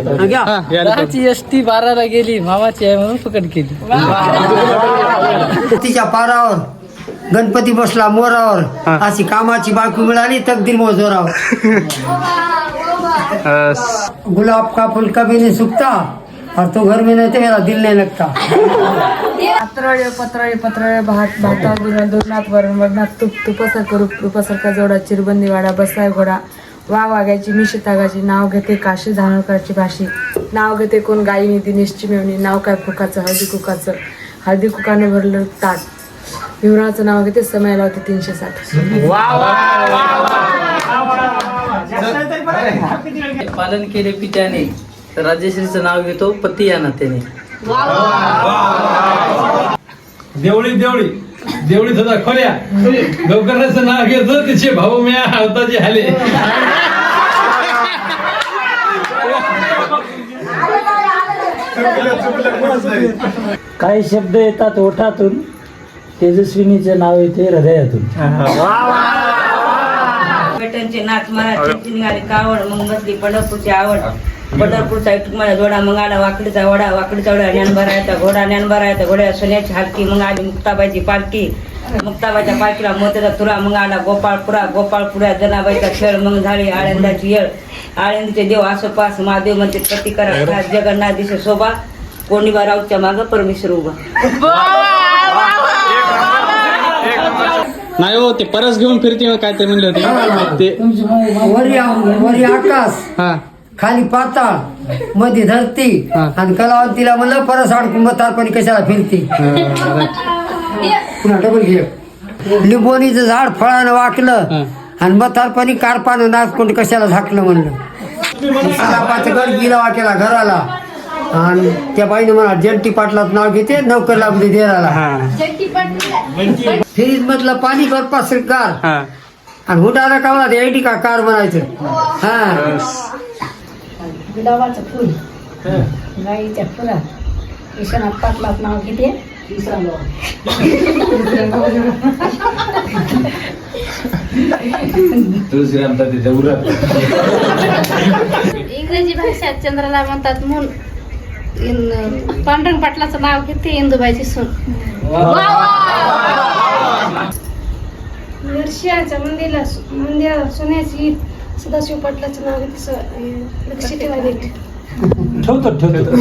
दहाची S T बाराला गेली मामाची आहे म्हणून फुकट केली. तिच्या पारावर गणपती बसला मोरावर अशी कामाची बायको मिळाली तकदीर मोजोरावर गुलाब का फुल कभी नहीं सूखता और तो घर में नहीं तो मेरा दिल नहीं लगता. पत्राळे पत्राळे पत्राळे भात भाता गुण दोनात वरण वरणात तुप तुपासार करू तुपासारखा जोडा चिरबंदी वाडा बसाय घोडा. वा वागायची मिशी तागाची नाव घेते काशी धानोरकराची भाषी नाव घेते कोण गायीनी दिनेशची मेवणी नाव काय फुकाचं हळदी कुकाचं हळदी कुकानं भरलं ताट विवराचं नाव घेते समय लावते तीनशे साठ पालन केले पित्याने तर राजश्रीचं नाव घेतो पती या नात्याने देवळी देवळी देवळी होता खोल्या गवकराचं नाव घेतो तिचे भाऊ म्या हाताचे हाले. काही शब्द येतात ओठातून. तेजस्विनीचे नाव येते हृदयातून. बेटनचे नाच मराठी निघाली कावड मग बसली पंढरपूरची आवड. पंढरपूरचा माझा जोडा मग आला वाकडीचा वडा वाकडीचा वडा ज्ञानभरायचा घोडा ज्ञानभरायचा घोड्या सोन्याची हालकी मग आली मुक्ताबाईची पालखी. मुक्ताबाईच्या पालखीला मोत्याचा तुरा मग आला गोपाळपुरा गोपाळपुरा जनाबाईचा खेळ मग झाली आळंदाची येळ. आळंदीचे देव आसोपास महादेव म्हणजे प्रतिकारा जगन्नाथ दिसे शोभा कोणीबा राऊतच्या मागं परमेश्वर उभा. नाही हो ते परस घेऊन फिरते काय ते म्हणले होते? ते वरी आकाश. हा. खाली पाताळमध्ये धरती हा. आणि कलावंतीला म्हणलं परस अडकून तारपणी कशाला फिरती? पुन्हा डबल घे. लिंबोनीचं झाड फळानं वाकलं आणि मथारपणी कारपानं नाचकोंड कशाला झाकलं म्हणलं. गड गेला वाकेला घराला. आणि त्या बाईने म्हणा जंटी पाटलात नाव घेते नौकर लागली देराला. फ्रीज मधलं पाणी बर्फा सरकार हा. आणि हुडाला का म्हणा एटी का कार म्हणायचं? हा. गुलाबाचं फुल. गाईच्या फुलात. ईशानात पाटलात नाव तिसरा उरात इंग्रजी भाषेत चंद्राला म्हणतात मून इन- पांडुरंग पाटलाचं नाव घेते इंदुबाईची सून. नरशियाच्या मंदिराला मंदिराला सोन्याची सदाशिव पाटलाचं नाव घेते स- लक्षात ठेवा नीट. ठेवतो ठेवतो.